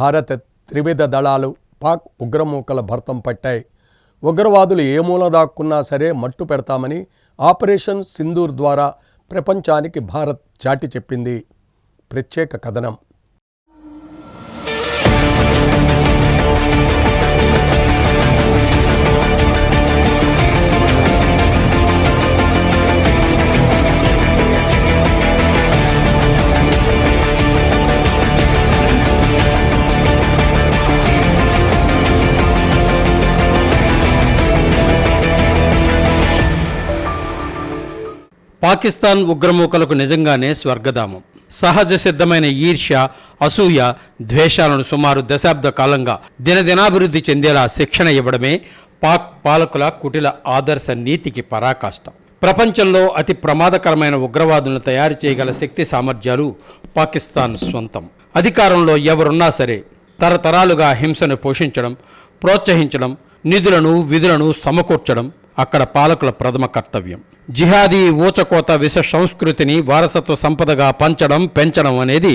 భారత త్రివిధ దళాలు పాక్ ఉగ్రమూకల భర్తం పట్టాయి. ఉగ్రవాదులు ఏ మూల దాక్కున్నా సరే మట్టు పెడతామని ఆపరేషన్ సింధూర్ ద్వారా ప్రపంచానికి భారత్ చాటి చెప్పింది. ప్రత్యేక కథనం. పాకిస్తాన్ ఉగ్రమూకలకు నిజంగానే స్వర్గధామం. సహజ సిద్ధమైన ఈర్ష్య అసూయ ద్వేషాలను సుమారు దశాబ్ద కాలంగా దినదినాభివృద్ధి చెందేలా శిక్షణ ఇవ్వడమే పాక్ పాలకుల కుటిల ఆదర్శ నీతికి పరాకాష్ట. ప్రపంచంలో అతి ప్రమాదకరమైన ఉగ్రవాదులను తయారు చేయగల శక్తి సామర్థ్యాలు పాకిస్తాన్ స్వంతం. అధికారంలో ఎవరున్నా సరే తరతరాలుగా హింసను పోషించడం ప్రోత్సహించడం నిధులను విధులను సమకూర్చడం అక్కడ పాలకుల ప్రథమ కర్తవ్యం. జిహాదీ ఊచకోత విష సంస్కృతిని వారసత్వ సంపదగా పంచడం పెంచడం అనేది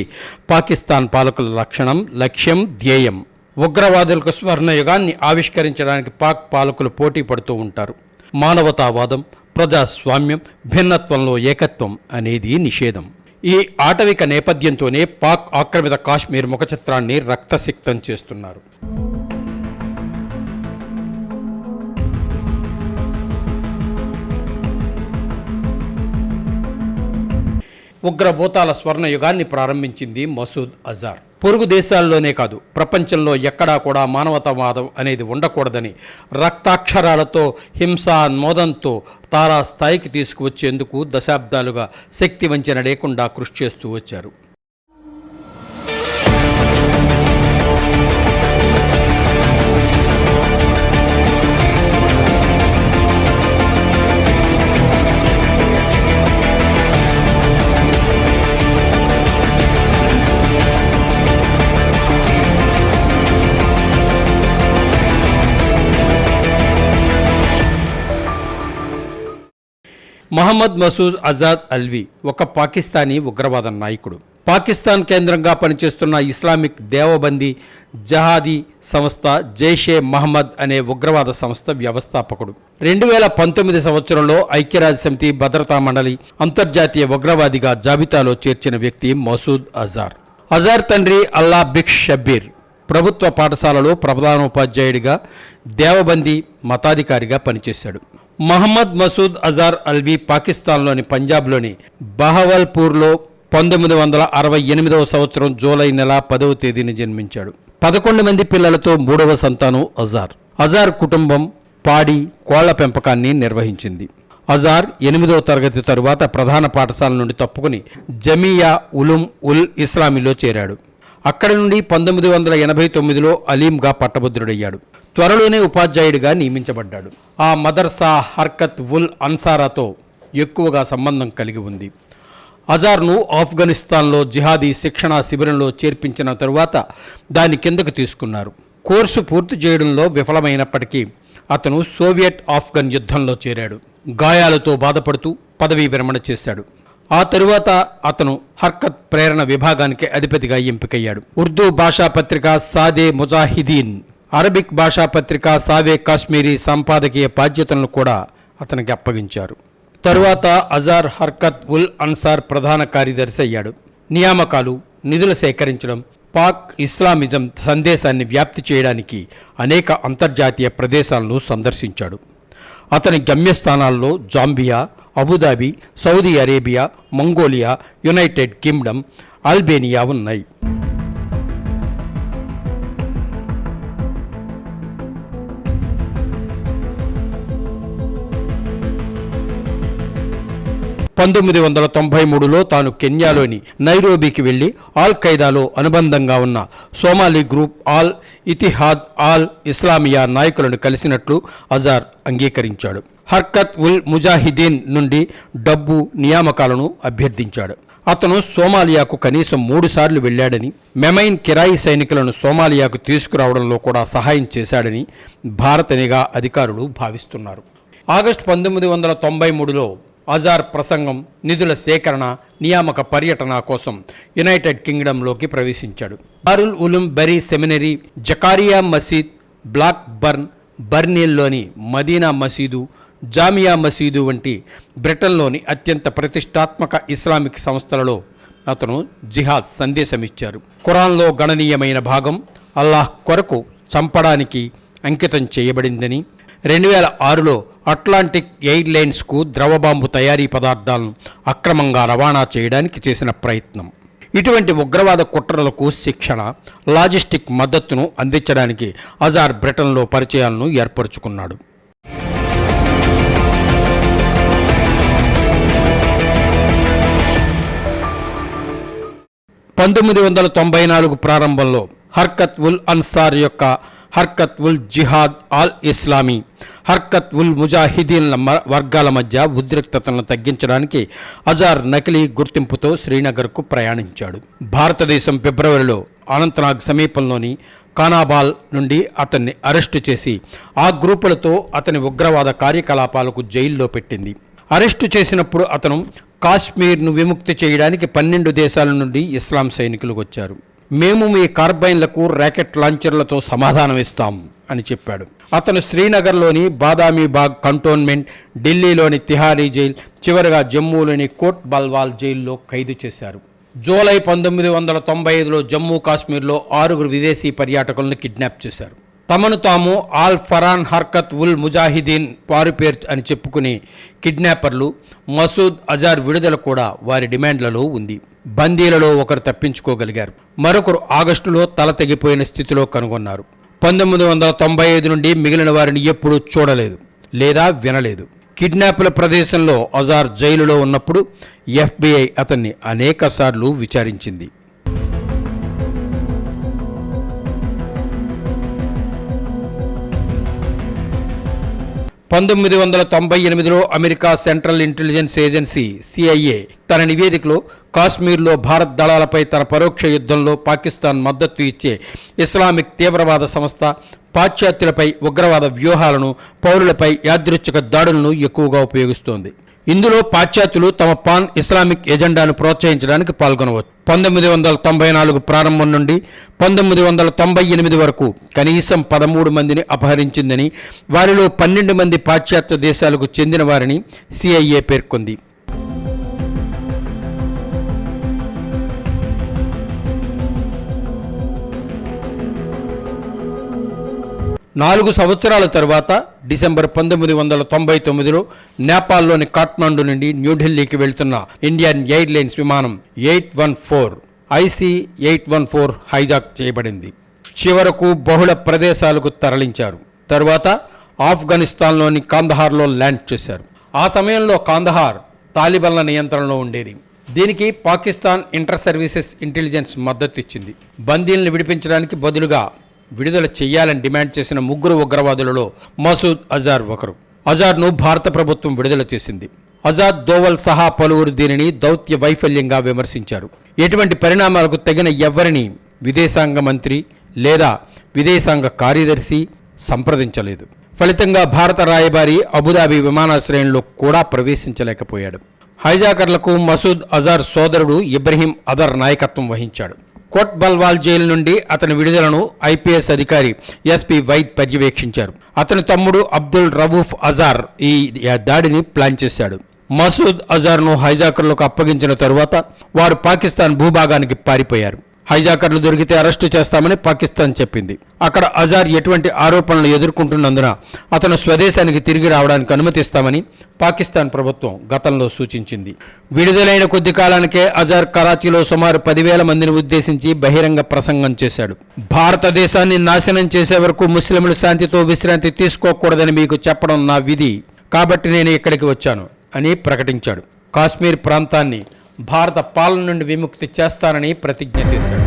పాకిస్తాన్ పాలకుల లక్షణం లక్ష్యం ధ్యేయం. ఉగ్రవాదులకు స్వర్ణయుగాన్ని ఆవిష్కరించడానికి పాక్ పాలకులు పోటీ పడుతూ ఉంటారు. మానవతావాదం ప్రజాస్వామ్యం భిన్నత్వంలో ఏకత్వం అనేది నిషేధం. ఈ ఆటవిక నేపథ్యంతోనే పాక్ ఆక్రమిత కాశ్మీర్ ముఖ చిత్రాన్ని రక్తసిక్తం చేస్తున్నారు. ఉగ్రభూతాల స్వర్ణయుగాన్ని ప్రారంభించింది మసూద్ అజార్. పొరుగు దేశాల్లోనే కాదు ప్రపంచంలో ఎక్కడా కూడా మానవతావాదం అనేది ఉండకూడదని రక్తాక్షరాలతో హింసాన్మోదంతో తారా స్థాయికి తీసుకువచ్చేందుకు దశాబ్దాలుగా శక్తి వంచన లేకుండా కృషి చేస్తూ వచ్చారు. మహమ్మద్ మసూద్ అజాద్ అల్వి ఒక పాకిస్తానీ ఉగ్రవాద నాయకుడు. పాకిస్తాన్ కేంద్రంగా పనిచేస్తున్న ఇస్లామిక్ దేవబందీ జహాదీ సంస్థ జైషే మహమ్మద్ అనే ఉగ్రవాద సంస్థ వ్యవస్థాపకుడు. రెండు వేల పంతొమ్మిది సంవత్సరంలో ఐక్యరాజ్య సమితి భద్రతా మండలి అంతర్జాతీయ ఉగ్రవాదిగా జాబితాలో చేర్చిన వ్యక్తి మసూద్ అజార్ అజార్ తండ్రి అల్లా బిక్ షబ్బీర్ ప్రభుత్వ పాఠశాలలో ప్రధానోపాధ్యాయుడిగా దేవబందీ మతాధికారిగా పనిచేశాడు. మహమ్మద్ మసూద్ అజార్ అల్వి పాకిస్తాన్లోని పంజాబ్లోని బహవల్పూర్లో పంతొమ్మిది వందల అరవై ఎనిమిదవ సంవత్సరం జూలై నెల పదవ తేదీన జన్మించాడు. పదకొండు మంది పిల్లలతో మూడవ సంతానం అజార్. అజార్ కుటుంబం పాడి కోళ్ళ పెంపకాన్ని నిర్వహించింది. అజార్ ఎనిమిదవ తరగతి తరువాత ప్రధాన పాఠశాల నుండి తప్పుకుని జమియా ఉలుం ఉల్ ఇస్లామీలో చేరాడు. అక్కడి నుండి పంతొమ్మిది వందల ఎనభై తొమ్మిదిలో అలీంగా పట్టభద్రుడయ్యాడు. త్వరలోనే ఉపాధ్యాయుడిగా నియమించబడ్డాడు. ఆ మదర్సా హర్కత్ ఉల్ అన్సారాతో ఎక్కువగా సంబంధం కలిగి ఉంది. అజార్ను ఆఫ్ఘనిస్తాన్లో జిహాదీ శిక్షణా శిబిరంలో చేర్పించిన తరువాత దాని కిందకు తీసుకున్నారు. కోర్సు పూర్తి చేయడంలో విఫలమైనప్పటికీ అతను సోవియట్ ఆఫ్ఘన్ యుద్ధంలో చేరాడు. గాయాలతో బాధపడుతూ పదవీ విరమణ చేశాడు. ఆ తరువాత అతను హర్కత్ ప్రేరణ విభాగానికి అధిపతిగా ఎంపికయ్యాడు. ఉర్దూ భాషా పత్రిక సాదే ముజాహిదీన్ అరబిక్ భాషా పత్రిక సావే కాశ్మీరీ సంపాదకీయ బాధ్యతలను కూడా అతనికి అప్పగించారు. తరువాత అజార్ హర్కత్ ఉల్ అన్సార్ ప్రధాన కార్యదర్శి అయ్యాడు. నియామకాలు నిధులు సేకరించడం పాక్ ఇస్లామిజం సందేశాన్ని వ్యాప్తి చేయడానికి అనేక అంతర్జాతీయ ప్రదేశాలను సందర్శించాడు. అతని గమ్యస్థానాల్లో Zambia Abu Dhabi Saudi Arabia Mongolia United Kingdom Albania ఉన్నాయి. పంతొమ్మిది వందల తొంభై మూడులో తాను కెన్యాలోని నైరోబీకి వెళ్ళి ఆల్ ఖైదాలో అనుబంధంగా ఉన్న Somali group al Ittihad al Islamiya నాయకులను కలిసినట్లు అజార్ అంగీకరించాడు. హర్కత్ ఉల్ ముజాహిదీన్ నుండి డబ్బు నియామకాలను అభ్యర్థించాడు. అతను సోమాలియాకు కనీసం మూడుసార్లు వెళ్ళాడని మెమైన్ కిరాయి సైనికులను సోమాలియాకు తీసుకురావడంలో కూడా సహాయం చేశాడని భారత నిఘా అధికారులు భావిస్తున్నారు. ఆగస్టు పంతొమ్మిది వందల తొంభై మూడులో అజార్ ప్రసంగం నిధుల సేకరణ నియామక పర్యటన కోసం యునైటెడ్ కింగ్డంలోకి ప్రవేశించాడు. Darul Uloom Bury seminary Zakariya Masjid Blackburn బర్నీల్లోని Madina మసీదు జామియా మసీదు వంటి బ్రిటన్లోని అత్యంత ప్రతిష్టాత్మక ఇస్లామిక్ సంస్థలలో అతను జిహాద్ సందేశం ఇచ్చారు ఖురాన్లో గణనీయమైన భాగం అల్లాహ్ కొరకు చంపడానికి అంకితం చేయబడిందని రెండు వేల ఆరులో అట్లాంటిక్ ఎయిర్లైన్స్కు ద్రవబాంబు తయారీ పదార్థాలను అక్రమంగా రవాణా చేయడానికి చేసిన ప్రయత్నం. ఇటువంటి ఉగ్రవాద కుట్రలకు శిక్షణ లాజిస్టిక్ మద్దతును అందించడానికి అజార్ బ్రిటన్లో పరిచయాలను ఏర్పరచుకున్నాడు. పంతొమ్మిది వందల తొంభై నాలుగు ప్రారంభంలో హర్కత్ ఉల్ అన్సార్ యొక్క హర్కత్ ఉల్ జిహాద్ ఆల్ ఇస్లామీ హర్కత్ ఉల్ ముజాహిదీన్ల మ- వర్గాల మధ్య ఉద్రిక్తతలను తగ్గించడానికి అజార్ నకిలీ గుర్తింపుతో శ్రీనగర్కు ప్రయాణించాడు. భారతదేశం ఫిబ్రవరిలో అనంతనాగ్ సమీపంలోని కానాబాల్ నుండి అతన్ని అరెస్టు చేసి ఆ గ్రూపులతో అతని ఉగ్రవాద కార్యకలాపాలకు జైల్లో పెట్టింది. అరెస్టు చేసినప్పుడు అతను కాశ్మీర్ను విముక్తి చేయడానికి పన్నెండు దేశాల నుండి ఇస్లాం సైనికులు వచ్చారు. మేము మీ కార్బైన్లకు ర్యాకెట్ లాంచర్లతో సమాధానం ఇస్తాం అని చెప్పాడు. అతను శ్రీనగర్లోని బాదామీబాగ్ కంటోన్మెంట్ ఢిల్లీలోని తిహారీ జైల్ చివరగా జమ్మూలోని కోట్ బల్వాల్ జైల్లో ఖైదు చేశారు. జూలై పంతొమ్మిది వందల తొంభై ఐదులో జమ్మూ కాశ్మీర్లో ఆరుగురు విదేశీ పర్యాటకులను కిడ్నాప్ చేశారు. తమను తాము ఆల్ ఫరాన్ హర్కత్ ఉల్ ముజాహిదీన్ పారుపేర్ అని చెప్పుకునే కిడ్నాపర్లు మసూద్ అజార్ విడుదల కూడా వారి డిమాండ్లలో ఉంది. బందీలలో ఒకరు తప్పించుకోగలిగారు. మరొకరు ఆగస్టులో తల తెగిపోయిన స్థితిలో కనుగొన్నారు. పంతొమ్మిది వందల తొంభై ఐదు నుండి మిగిలిన వారిని ఎప్పుడూ చూడలేదు లేదా వినలేదు. కిడ్నాపుల ప్రదేశంలో అజార్ జైలులో ఉన్నప్పుడు ఎఫ్బిఐ అతన్ని అనేకసార్లు విచారించింది. పంతొమ్మిది వందల తొంభై ఎనిమిదిలో America Central Intelligence Agency CIA తన నివేదికలో కాశ్మీర్లో భారత్ దళాలపై తన పరోక్ష యుద్ధంలో పాకిస్తాన్ మద్దతు ఇచ్చే ఇస్లామిక్ తీవ్రవాద సంస్థ పాశ్చాత్యులపై ఉగ్రవాద వ్యూహాలను పౌరులపై యాదృచ్ఛిక దాడులను ఎక్కువగా ఉపయోగిస్తోంది. ఇందులో పాశ్చాత్యులు తమ పాన్ ఇస్లామిక్ ఎజెండాను ప్రోత్సహించడానికి పాల్గొనవచ్చు. పంతొమ్మిది వందల తొంభై నాలుగు ప్రారంభం నుండి పంతొమ్మిది వందల తొంభై ఎనిమిది వరకు కనీసం పదమూడు మందిని అపహరించిందని వారిలో పన్నెండు మంది పాశ్చాత్య దేశాలకు చెందిన వారిని సిఐఏ పేర్కొంది. నాలుగు సంవత్సరాల తరువాత డిసెంబర్ పంతొమ్మిది వందల తొంభై తొమ్మిదిలో నేపాల్లోని కాఠ్మండు నుండి న్యూఢిల్లీకి వెళ్తున్న ఇండియన్ ఎయిర్లైన్స్ విమానం eight one four IC eight one four hijack చేయబడింది. చివరకు బహుళ ప్రదేశాలకు తరలించారు. తరువాత ఆఫ్ఘనిస్తాన్లోని కాందహార్లో ల్యాండ్ చేశారు. ఆ సమయంలో కాందహార్ తాలిబన్ల నియంత్రణలో ఉండేది. దీనికి పాకిస్తాన్ ఇంటర్ సర్వీసెస్ ఇంటెలిజెన్స్ మద్దతు ఇచ్చింది. బందీలను విడిపించడానికి బదులుగా విడుదల చేయాలని డిమాండ్ చేసిన ముగ్గురు ఉగ్రవాదులలో మసూద్ అజార్ ఒకరు. అజార్ను భారత ప్రభుత్వం విడుదల చేసింది. అజాద్ దోవల్ సహా పలువురు దీనిని దౌత్య వైఫల్యంగా విమర్శించారు. ఎటువంటి పరిణామాలకు తగిన ఎవ్వరిని విదేశాంగ మంత్రి లేదా విదేశాంగ కార్యదర్శి సంప్రదించలేదు. ఫలితంగా భారత రాయబారి అబుదాబి విమానాశ్రయంలో కూడా ప్రవేశించలేకపోయాడు. హైజాకర్లకు మసూద్ అజార్ సోదరుడు ఇబ్రహీం అదర్ నాయకత్వం వహించాడు. కోట్ బల్వాల్ జైలు నుండి అతని విడుదలను ఐపీఎస్ అధికారి ఎస్పీ వైద్ పర్యవేక్షించారు. అతని తమ్ముడు అబ్దుల్ రవూఫ్ అజార్ ఈ దాడిని ప్లాన్ చేశాడు. మసూద్ అజార్ను హైజాకర్లకు అప్పగించిన తరువాత వారు పాకిస్తాన్ భూభాగానికి పారిపోయారు. హైజాకర్లు దొరికితే అరెస్టు చేస్తామని పాకిస్తాన్ చెప్పింది. అక్కడ అజార్ ఎటువంటి ఆరోపణలు ఎదుర్కొంటున్నందున అతను స్వదేశానికి తిరిగి రావడానికి అనుమతిస్తామని పాకిస్తాన్ ప్రభుత్వం గతంలో సూచించింది. విడుదలైన కొద్ది కాలానికే అజార్ కరాచీలో సుమారు పదివేల మందిని ఉద్దేశించి బహిరంగ ప్రసంగం చేశాడు. భారతదేశాన్ని నాశనం చేసే వరకు ముస్లింలు శాంతితో విశ్రాంతి తీసుకోకూడదని మీకు చెప్పడం నా విధి. కాబట్టి నేను ఇక్కడికి వచ్చాను అని ప్రకటించాడు. కాశ్మీర్ ప్రాంతాన్ని భారత పాలన నుండి విముక్తి చేస్తానని ప్రతిజ్ఞ చేశాడు.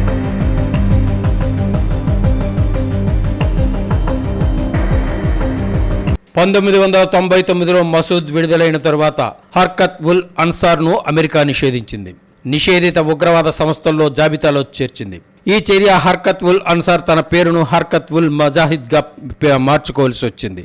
పంతొమ్మిది వందల తొంభై తొమ్మిదిలో మసూద్ విడుదలైన తరువాత హర్కత్ ఉల్ అన్సార్ను అమెరికా నిషేధించింది. నిషేధిత ఉగ్రవాద సంస్థల్లో జాబితాలో చేర్చింది. ఈ చర్య హర్కత్ ఉల్ అన్సార్ తన పేరును హర్కత్ ఉల్ మజాహిద్గా మార్చుకోవాల్సి వచ్చింది.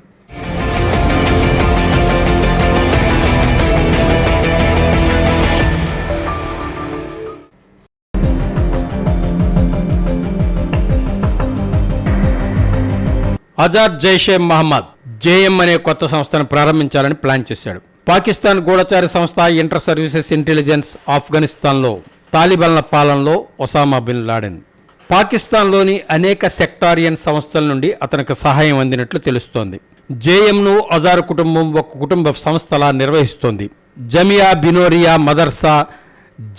అజాద్ జైషే మహమ్మద్ జేఎం అనే కొత్త సంస్థను ప్రారంభించాలని ప్లాన్ చేశాడు. పాకిస్తాన్ గూఢచారి సంస్థ ఇంటర్ సర్వీసెస్ ఇంటెలిజెన్స్ ఆఫ్ఘనిస్తాన్లో తాలిబన్ల పాలనలో ఒసామా బిన్ లాడెన్. పాకిస్తాన్లోని అనేక సెక్టారియన్ సంస్థల నుండి అతనికి సహాయం అందినట్లు తెలుస్తోంది. జేఎంను అజార్ కుటుంబం ఒక కుటుంబ సంస్థలా నిర్వహిస్తోంది. జమియా బినోరియా మదర్సా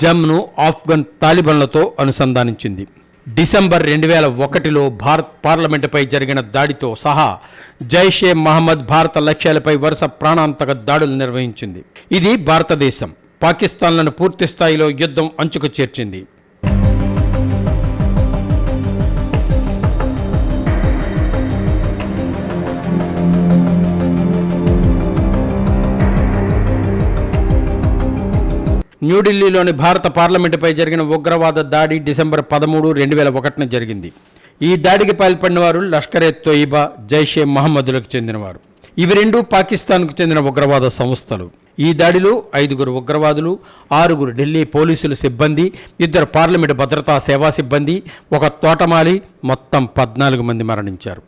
జమ్ను ఆఫ్ఘన్ తాలిబన్లతో అనుసంధానించింది. డిసెంబర్ రెండు వేల ఒకటిలో భారత్ పార్లమెంటుపై జరిగిన దాడితో సహా జైషే మహమ్మద్ భారత లక్ష్యాలపై వరుస ప్రాణాంతక దాడులు నిర్వహించింది. ఇది భారతదేశం. పాకిస్తాన్లను పూర్తి స్థాయిలో యుద్ధం అంచుకు చేర్చింది. న్యూఢిల్లీలోని భారత పార్లమెంటుపై జరిగిన ఉగ్రవాద దాడి డిసెంబర్ పదమూడు రెండు వేల ఒకటిన జరిగింది. ఈ దాడికి పాల్పడిన వారు లష్కరే తోయిబా జైషే మహమ్మదులకు చెందినవారు. ఇవి రెండు పాకిస్తాన్కు చెందిన ఉగ్రవాద సంస్థలు. ఈ దాడిలో ఐదుగురు ఉగ్రవాదులు ఆరుగురు ఢిల్లీ పోలీసుల సిబ్బంది ఇద్దరు పార్లమెంటు భద్రతా సేవా సిబ్బంది ఒక తోటమాలి మొత్తం పద్నాలుగు మంది మరణించారు.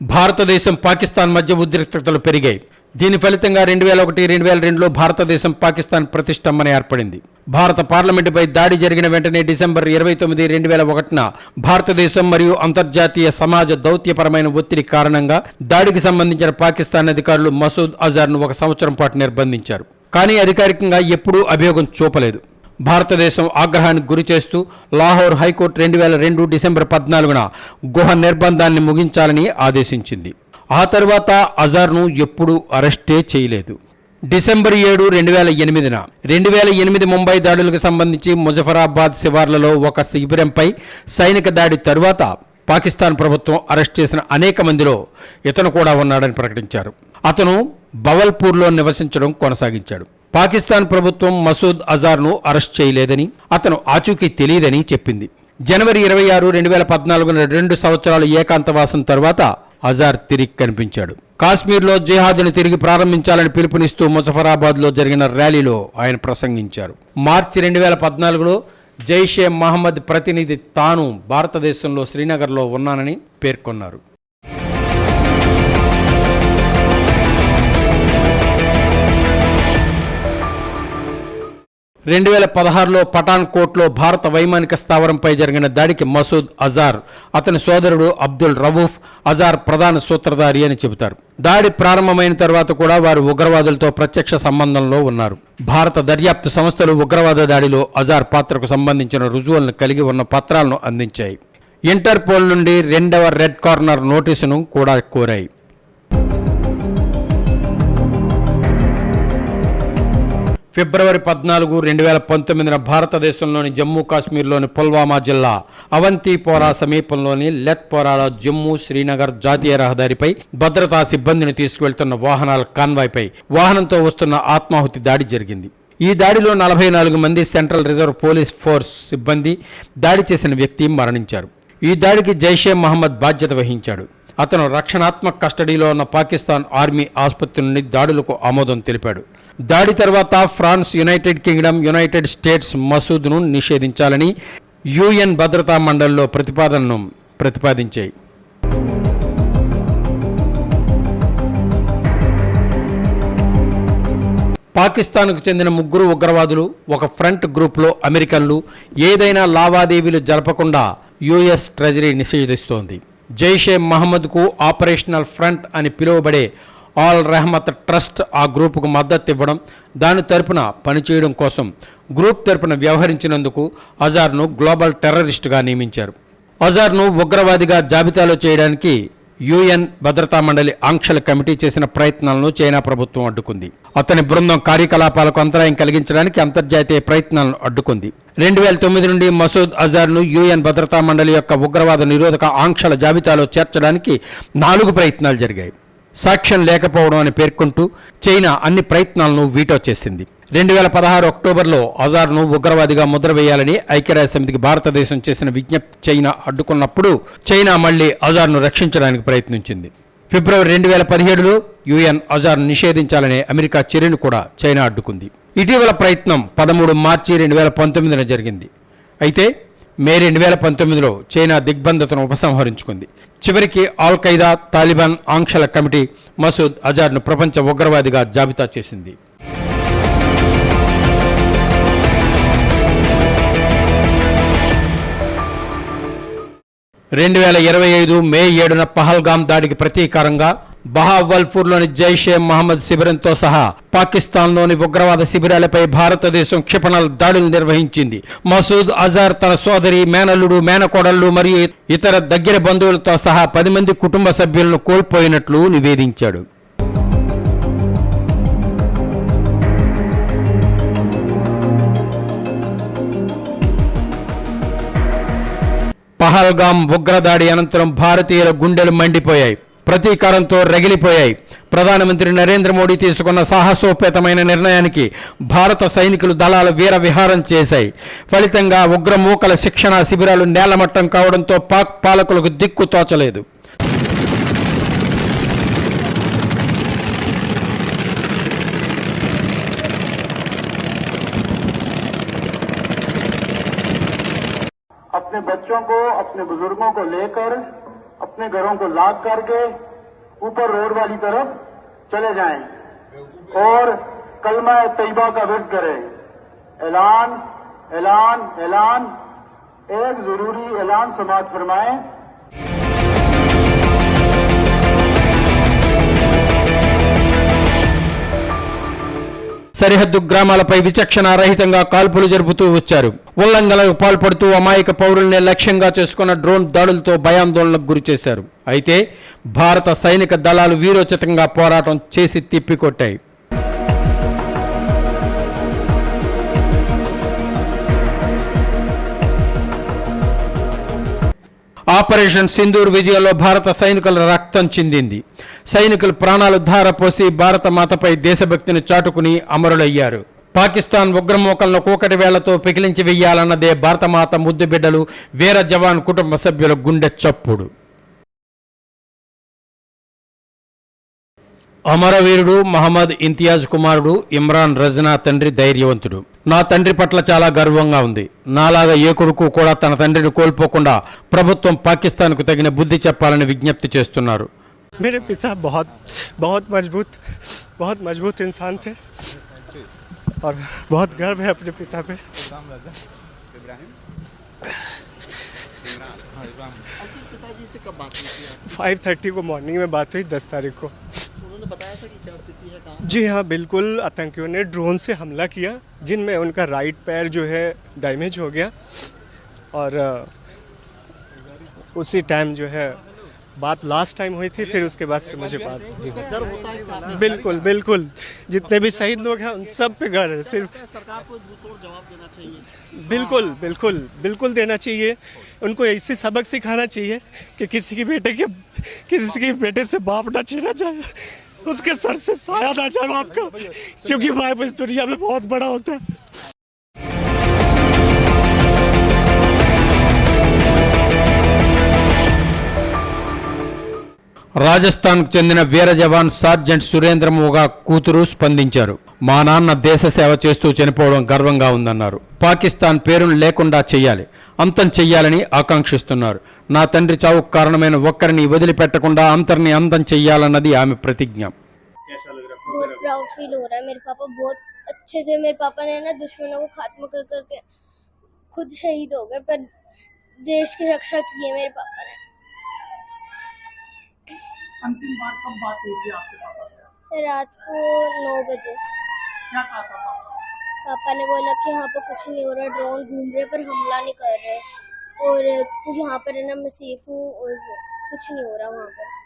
భారతదేశం పాకిస్తాన్ మధ్య ఉద్రిక్తతలు పెరిగాయి. దీని ఫలితంగా రెండు వేల ఒకటి రెండు వేల రెండులో భారతదేశం పాకిస్తాన్ ప్రతిష్టంభన ఏర్పడింది. భారత పార్లమెంటుపై దాడి జరిగిన వెంటనే డిసెంబర్ ఇరవై తొమ్మిది రెండు వేల ఒకటిన భారతదేశం మరియు అంతర్జాతీయ సమాజ దౌత్యపరమైన ఒత్తిడి కారణంగా దాడికి సంబంధించిన పాకిస్తాన్ అధికారులు మసూద్ అజార్ను ఒక సంవత్సరం పాటు నిర్బంధించారు. కానీ అధికారికంగా ఎప్పుడూ అభియోగం చూపలేదు. భారతదేశం ఆగ్రహానికి గురి చేస్తూ లాహోర్ హైకోర్టు రెండు వేల రెండు డిసెంబర్ పద్నాలుగున గుహ నిర్బంధాన్ని ముగించాలని ఆదేశించింది. ఆ తర్వాత అజార్ను ఎప్పుడూ అరెస్టే చేయలేదు. డిసెంబర్ ఏడు రెండు వేల ఎనిమిదిన రెండు వేల ఎనిమిది ముంబై దాడులకు సంబంధించి ముజఫరాబాద్ శివార్లలో ఒక శిబిరంపై సైనిక దాడి తరువాత పాకిస్తాన్ ప్రభుత్వం అరెస్ట్ చేసిన అనేక మందిలో ఇతను కూడా ఉన్నాడని ప్రకటించారు. అతను బవల్పూర్లో నివసించడం కొనసాగించాడు. పాకిస్తాన్ ప్రభుత్వం మసూద్ అజార్ను అరెస్ట్ చేయలేదని అతను ఆచూకీ తెలియదని చెప్పింది. జనవరి ఇరవై ఆరు రెండు వేల పద్నాలుగున రెండు సంవత్సరాల ఏకాంతవాసం తర్వాత అజార్ తిరిగి కనిపించాడు. కాశ్మీర్లో జిహాద్ను తిరిగి ప్రారంభించాలని పిలుపునిస్తూ ముజఫరాబాద్లో జరిగిన ర్యాలీలో ఆయన ప్రసంగించారు. మార్చి రెండు వేల పద్నాలుగులో జైషే మహమ్మద్ ప్రతినిధి తాను భారతదేశంలో శ్రీనగర్లో ఉన్నానని పేర్కొన్నారు. రెండు వేల పదహారులో పఠాన్ కోట్లో భారత వైమానిక స్థావరంపై జరిగిన దాడికి మసూద్ అజార్ అతని సోదరుడు అబ్దుల్ రవూఫ్ అజార్ ప్రధాన సూత్రధారి అని చెబుతారు. దాడి ప్రారంభమైన తర్వాత కూడా వారు ఉగ్రవాదులతో ప్రత్యక్ష సంబంధంలో ఉన్నారు. భారత దర్యాప్తు సంస్థలు ఉగ్రవాద దాడిలో అజార్ పాత్రకు సంబంధించిన రుజువులను కలిగి ఉన్న పత్రాలను అందించాయి. ఇంటర్పోల్ నుండి రెండవ రెడ్ కార్నర్ నోటీసును కూడా కోరాయి. ఫిబ్రవరి పద్నాలుగు రెండు వేల పంతొమ్మిదిన భారతదేశంలోని జమ్మూ కాశ్మీర్లోని పుల్వామా జిల్లా అవంతిపోరా సమీపంలోని లెత్పోరాలో జమ్మూ శ్రీనగర్ జాతీయ రహదారిపై భద్రతా సిబ్బందిని తీసుకువెళ్తున్న వాహనాల కాన్వాయ్పై వాహనంతో వస్తున్న ఆత్మాహుతి దాడి జరిగింది. ఈ దాడిలో నలభై నాలుగు మంది సెంట్రల్ రిజర్వ్ పోలీస్ ఫోర్స్ సిబ్బంది దాడి చేసిన వ్యక్తి మరణించారు. ఈ దాడికి జైషే మహమ్మద్ బాధ్యత వహించాడు. అతను రక్షణాత్మక కస్టడీలో ఉన్న పాకిస్తాన్ ఆర్మీ ఆసుపత్రి నుండి దాడులకు ఆమోదం తెలిపాడు. దాడి తర్వాత France United Kingdom United States మసూద్ను నిషేధించాలని యుఎన్ భద్రతా మండలిలో ప్రతిపాదనను ప్రతిపాదించాయి. పాకిస్తాన్కు చెందిన ముగ్గురు ఉగ్రవాదులు ఒక ఫ్రంట్ గ్రూప్లో అమెరికన్లు ఏదైనా లావాదేవీలు జరపకుండా యుఎస్ ట్రెజరీ నిషేధిస్తోంది. జైషే మహమ్మద్కు ఆపరేషనల్ ఫ్రంట్ అని పిలువబడే ఆల్ రెహమత్ ట్రస్ట్ ఆ గ్రూపుకు మద్దతు ఇవ్వడం దాని తరపున పనిచేయడం కోసం గ్రూప్ తరపున వ్యవహరించినందుకు అజార్ను గ్లోబల్ టెర్రరిస్టుగా నియమించారు. అజార్ను ఉగ్రవాదిగా జాబితాలో చేయడానికి యుఎన్ భద్రతా మండలి ఆంక్షల కమిటీ చేసిన ప్రయత్నాలను చైనా ప్రభుత్వం అడ్డుకుంది. అతని బృందం కార్యకలాపాలకు అంతరాయం కలిగించడానికి అంతర్జాతీయ ప్రయత్నాలను అడ్డుకుంది. రెండు వేల తొమ్మిది నుండి మసూద్ అజార్ను యుఎన్ భద్రతా మండలి యొక్క ఉగ్రవాద నిరోధక ఆంక్షల జాబితాలో చేర్చడానికి నాలుగు ప్రయత్నాలు జరిగాయి. సాక్ష్యం లేకపోవడం అని పేర్కొంటూ చైనా అన్ని ప్రయత్నాలను వీటో చేసింది. రెండు వేల పదహారు అక్టోబర్లో అజార్ను ఉగ్రవాదిగా ముద్ర వేయాలని ఐక్యరాజ్య సమితికి భారతదేశం చేసిన విజ్ఞప్తి చైనా అడ్డుకున్నప్పుడు చైనా మళ్ళీ అజార్ను రక్షించడానికి ప్రయత్నించింది. ఫిబ్రవరి రెండు వేల పదిహేడులో యుఎన్ అజార్ను నిషేధించాలనే అమెరికా చర్యను కూడా చైనా అడ్డుకుంది. ఇటీవల ప్రయత్నం పదమూడు మార్చి రెండు వేల పంతొమ్మిదిన జరిగింది. అయితే మే రెండు వేల పంతొమ్మిదిలో చైనా దిగ్బంధతను ఉపసంహరించుకుంది. చివరికి ఆల్ ఖైదా తాలిబాన్ ఆంక్షల కమిటీ మసూద్ అజార్ను ప్రపంచ ఉగ్రవాదిగా జాబితా చేసింది. రెండు వేల ఇరవై ఐదు మే ఏడున పహల్గామ్ దాడికి ప్రతీకారంగా బహావల్పూర్లోని జైషే మహమ్మద్ శిబిరంతో సహా పాకిస్తాన్లోని ఉగ్రవాద శిబిరాలపై భారతదేశం క్షిపణల దాడులు నిర్వహించింది. మసూద్ అజార్ తన సోదరి మేనల్లుడు మేనకోడళ్ళు మరియు ఇతర దగ్గర బంధువులతో సహా పది మంది కుటుంబ సభ్యులను కోల్పోయినట్లు నివేదించాడు. పహల్గాం ఉగ్రదాడి అనంతరం భారతీయుల గుండెలు మండిపోయాయి. ప్రతీకారంతో రగిలిపోయాయి ప్రధానమంత్రి నరేంద్ర మోడీ తీసుకున్న సాహసోపేతమైన నిర్ణయానికి భారత సైనికులు దళాల వీర విహారం చేశాయి ఫలితంగా ఉగ్రమూకల శిక్షణ శిబిరాలు నేలమట్టం కావడంతో పాక్ పాలకులకు దిక్కు తోచలేదు अपने बच्चों को अपने बुजुर्गों को लेकर अपने घरों को लाद करके ऊपर रोड वाली तरफ चले जाएं और कलमा तैयबा का विरद करें ऐलान ऐलान ऐलान एक जरूरी ऐलान समाज फरमाएं సరిహద్దు గ్రామాలపై విచక్షణ రహితంగా కాల్పులు జరుపుతూ వచ్చారు ఉల్లంఘనలకు పాల్పడుతూ అమాయక పౌరుల్ని లక్ష్యంగా చేసుకున్న డ్రోన్ దాడులతో భయాందోళనకు గురి చేశారు. అయితే భారత సైనిక దళాలు వీరోచితంగా పోరాటం చేసి తిప్పికొట్టాయి. ఆపరేషన్ సింధూర్ విజయంలో భారత సైనికుల రక్తం చిందింది. సైనికులు ప్రాణాలు ధారపోసి భారత మాతపై దేశభక్తిని చాటుకుని అమరులయ్యారు. పాకిస్తాన్ ఉగ్రమోకలను కూకటి వేళ్లతో పికిలించి వెయ్యాలన్నదే భారతమాత ముద్దు బిడ్డలు వీర జవాన్ కుటుంబ సభ్యుల గుండె చప్పుడు అమరవీరుడు మహమ్మద్ ఇంతియాజ్ కుమారుడు ఇమ్రాన్ రజనా తండ్రి ధైర్యవంతుడు నా తండ్రి పట్ల చాలా గర్వంగా ఉంది నాలాగా ఏ కొడుకు కూడా తన తండ్రిని కోల్పోకుండా ప్రభుత్వం పాకిస్తాన్కు తగిన బుద్ధి చెప్పాలని విజ్ఞప్తి చేస్తున్నారు मेरे पिता बहुत बहुत मजबूत बहुत मजबूत इंसान थे और बहुत गर्व है अपने पिता पे। पिताजी से कब बात हुई फाइव थर्टी को मॉर्निंग में बात हुई दस तारीख को। उन्होंने बताया था कि क्या स्थिति है कहाँ जी हाँ बिल्कुल आतंकियों ने ड्रोन से हमला किया जिनमें उनका राइट पैर जो है डैमेज हो गया। और उसी टाइम जो है बात लास्ट टाइम हुई थी फिर उसके बाद से मुझे बात डर होता है बिल्कुल बिल्कुल। जितने भी शहीद लोग हैं उन सब पे घर है सिर्फ़ सरकार को जवाब देना चाहिए। बिल्कुल बिल्कुल बिल्कुल देना चाहिए। उनको ऐसे सबक सिखाना चाहिए कि किसी की बेटे के किसी के बेटे से बाप ना छीना चाहे उसके सर से साया ना जाए बाप का क्योंकि बाप इस दुनिया में बहुत बड़ा होता है। రాజస్థాన్కు చెందిన వీర జవాన్ సార్జెంట్ సురేంద్ర మోగా కూతురు స్పందించారు మా నాన్న దేశ సేవ చేస్తూ చనిపోవడం గర్వంగా ఉందన్నారు పాకిస్తాన్ పేరును లేకుండా చెయ్యాలి అంతం చెయ్యాలని ఆకాంక్షిస్తున్నారు నా తండ్రి చావుకు కారణమైన ఒక్కరిని వదిలిపెట్టకుండా అంతర్ని అంతం చెయ్యాలన్నది ఆమె ప్రతిజ్ఞ बहुत प्राउड फील हो रहा है मेरे पापा बहुत अच्छे थे मेरे पापा ने ना दुश्मनों को खात्मा कर करके खुद शहीद हो गए पर देश की रक्षा की है मेरे पापा ने अंतिम बार कब बात हुई थी आपके पापा से? रात को नौ बजे। क्या कहा था पापा? पापा ने बोला कि यहाँ पर कुछ नहीं हो रहा ड्रोन घूम रहे पर हमला नहीं कर रहे। और यहाँ पर है ना मैं सेफ़ हूँ और कुछ नहीं हो रहा वहाँ पर।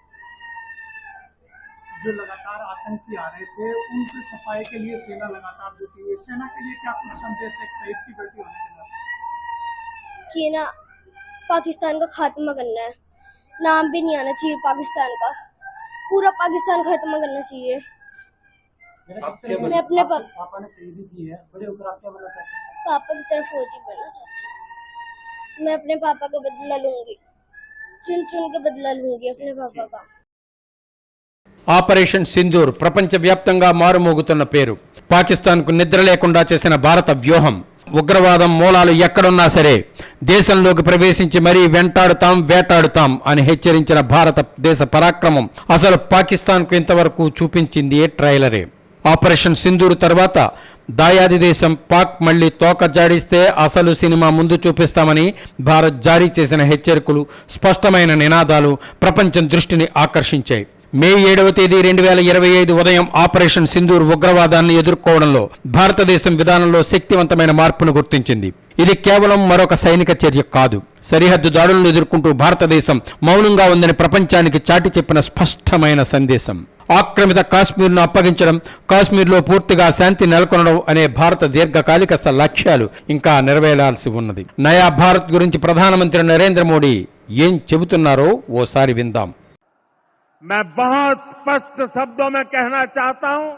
जो लगातार आतंकी आ रहे थे उनकी सफ़ाई के लिए सेना लगातार जुटी हुई सेना के लिए क्या कुछ संदेश एक शहीद की बेटी होने के नाते कि ना पाकिस्तान का खात्मा करना है। नाम भी नहीं आना चाहिए पाकिस्तान का। पूरा पाकिस्तान खात्मा करना चाहिए मैं अपने पा, पापा ने शहीदी की है बड़े होकर आप क्या बनना चाहते हैं पापा की तरफ फौजी बनना चाहती हूँ मैं अपने पापा का बदला लूंगी चुन चुन के बदला लूंगी अपने पापा का ఆపరేషన్ సింధూర్ ప్రపంచవ్యాప్తంగా మారుమోగుతున్న పేరు పాకిస్తాన్కు నిద్ర లేకుండా చేసిన భారత వ్యూహం ఉగ్రవాదం మూలాలు ఎక్కడున్నా సరే దేశంలోకి ప్రవేశించి మరీ వెంటాడుతాం వేటాడుతాం అని హెచ్చరించిన భారతదేశ పరాక్రమం అసలు పాకిస్తాన్కు ఇంతవరకు చూపించింది ట్రైలరే. ఆపరేషన్ సింధూరు తర్వాత దాయాది దేశం పాక్ మళ్ళీ తోక జాడిస్తే అసలు సినిమా ముందు చూపిస్తామని భారత్ జారీ చేసిన హెచ్చరికలు స్పష్టమైన నినాదాలు ప్రపంచం దృష్టిని ఆకర్షించాయి. మే ఏడవ తేదీ రెండు వేల ఇరవై ఐదు ఉదయం ఆపరేషన్ సింధూర్ ఉగ్రవాదాన్ని ఎదుర్కోవడంలో భారతదేశం విధానంలో శక్తివంతమైన మార్పును గుర్తించింది. ఇది కేవలం మరొక సైనిక చర్య కాదు. సరిహద్దు దాడులను ఎదుర్కొంటూ భారతదేశం మౌనంగా ఉందని ప్రపంచానికి చాటి చెప్పిన స్పష్టమైన సందేశం. ఆక్రమిత కాశ్మీర్ను అప్పగించడం కాశ్మీర్లో పూర్తిగా శాంతి నెలకొనడం అనే భారత దీర్ఘకాలిక లక్ష్యాలు ఇంకా నెరవేరాల్సి ఉన్నది. నయా భారత్ గురించి ప్రధానమంత్రి నరేంద్ర మోడీ ఏం చెబుతున్నారో ఓసారి విందాం. मैं बहुत स्पष्ट शब्दों में कहना चाहता हूँ,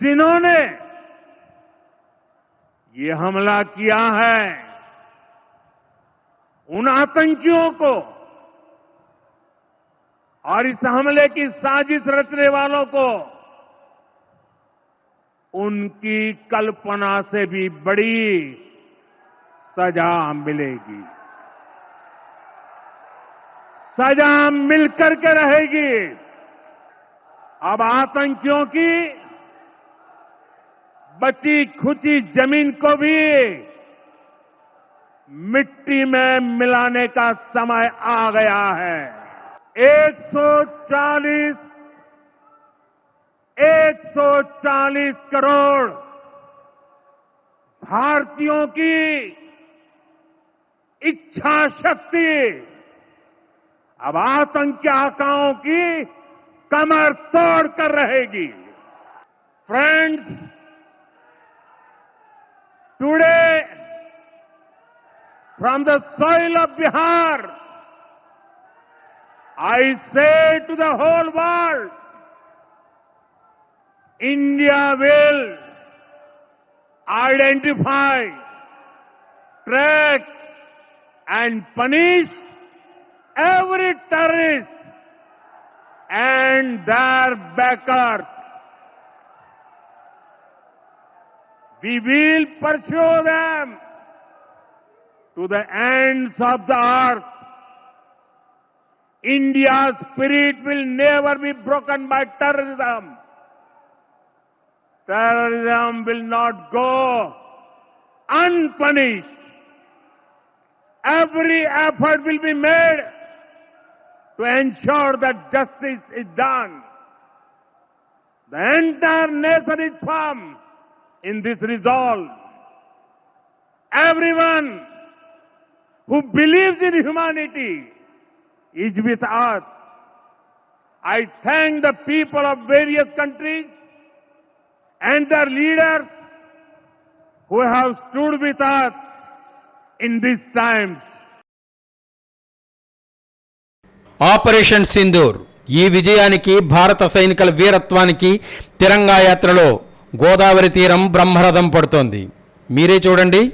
जिन्होंने ये हमला किया है, उन आतंकियों को और इस हमले की साजिश रचने वालों को, उनकी कल्पना से भी बड़ी सजा मिलेगी। सजा मिलकर के रहेगी। अब आतंकियों की बची खुची ज़मीन को भी मिट्टी में मिलाने का समय आ गया है। 140 140 करोड़ भारतीयों की इच्छा शक्ति अब आतंकी आकाओं की कमर तोड़ कर रहेगी। Friends today from the soil of Bihar I say to the whole world India will identify track and punish every terrorist and their backers. We will pursue them to the ends of the earth. India's spirit will never be broken by terrorism. Terrorism will not go unpunished. Every effort will be made to ensure that justice is done. The entire nation is firm in this resolve. Everyone who believes in humanity is with us. I thank the people of various countries and their leaders who have stood with us in these times. Operation Sindoor ఈ విజయానికి భారత సైనికుల వీరత్వానికి తిరంగా యాత్రలో గోదావరి తీరం బ్రహ్మరథం పడుతోంది. మీరే చూడండి.